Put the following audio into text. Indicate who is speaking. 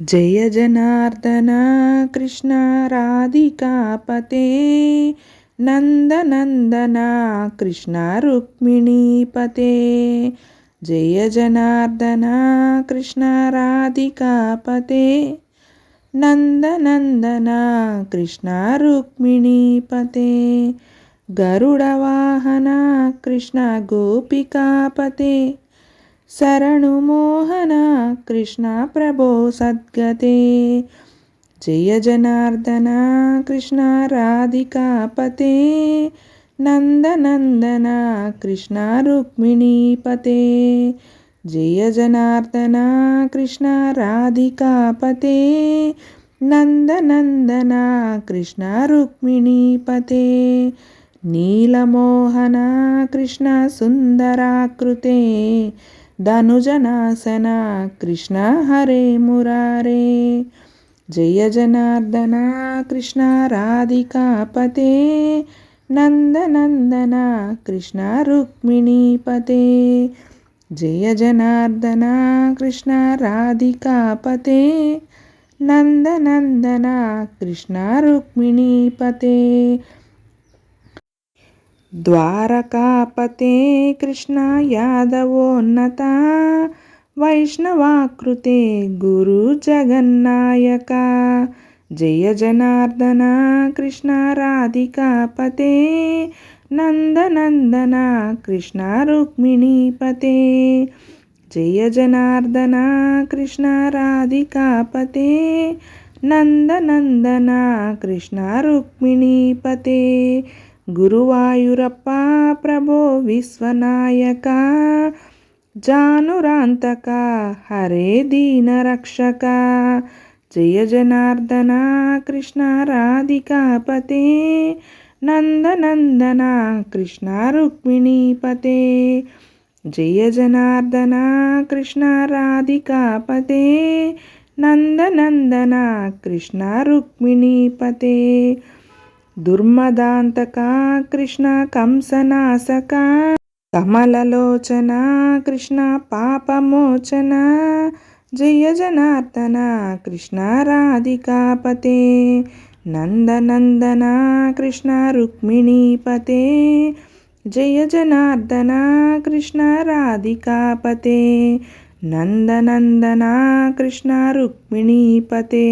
Speaker 1: జయ జనార్దన కృష్ణ రాధికాపతే నందనందన కృష్ణ రుక్మిణీపతే జయ జనార్దన కృష్ణ రాధికాపతే నందనందన కృష్ణ రుక్మిణీపతే గరుడవాహన కృష్ణ గోపికాపతే శరణు మోహన కృష్ణ ప్రభో సద్గతే జయ జనార్దన కృష్ణ రాధికాపతే నందనందన కృష్ణ రుక్మిణీపతే జయ జనార్దన కృష్ణ రాధికాపతే నందనందన కృష్ణ రుక్మిణీపతే నీలమోహన కృష్ణ సుందరాకృతే ధనుజనాసన కృష్ణ హరే మురారే జయ జనార్దన కృష్ణ రాధికాపతే నందనందన కృష్ణ రుక్మిణీపతే జయ జనార్దన కృష్ణ రాధికాపతే నందనందన కృష్ణ రుక్మిణీపతే ద్వారకాపతే కృష్ణ యాదవోన్నత వైష్ణవాకృతే గురు జగన్నాయక జయ జనార్దన కృష్ణ రాధికాపతే నందనందన కృష్ణ రుక్మిణీపతే జయ జనార్దన కృష్ణ గురువాయూరప్ప ప్రభో విశ్వనాయక జానురాంతక హరే దీనరక్షక. జయ జనార్దన కృష్ణ రాధికాపతే నందనందన కృష్ణ రుక్మిణీపతే. జయ జనార్దన కృష్ణ రాధికాపతే నందనందన కృష్ణ రుక్మిణీపతే. దుర్మదాంతక కృష్ణ కంసనాశక కమలలోచన కృష్ణ పాపమోచన జయ జనార్దన కృష్ణ రాధికాపతే నందనందన కృష్ణ రుక్మిణీపతే జయ జనార్దన కృష్ణ రాధికాపతే నందనందన కృష్ణ రుక్మిణీపతే.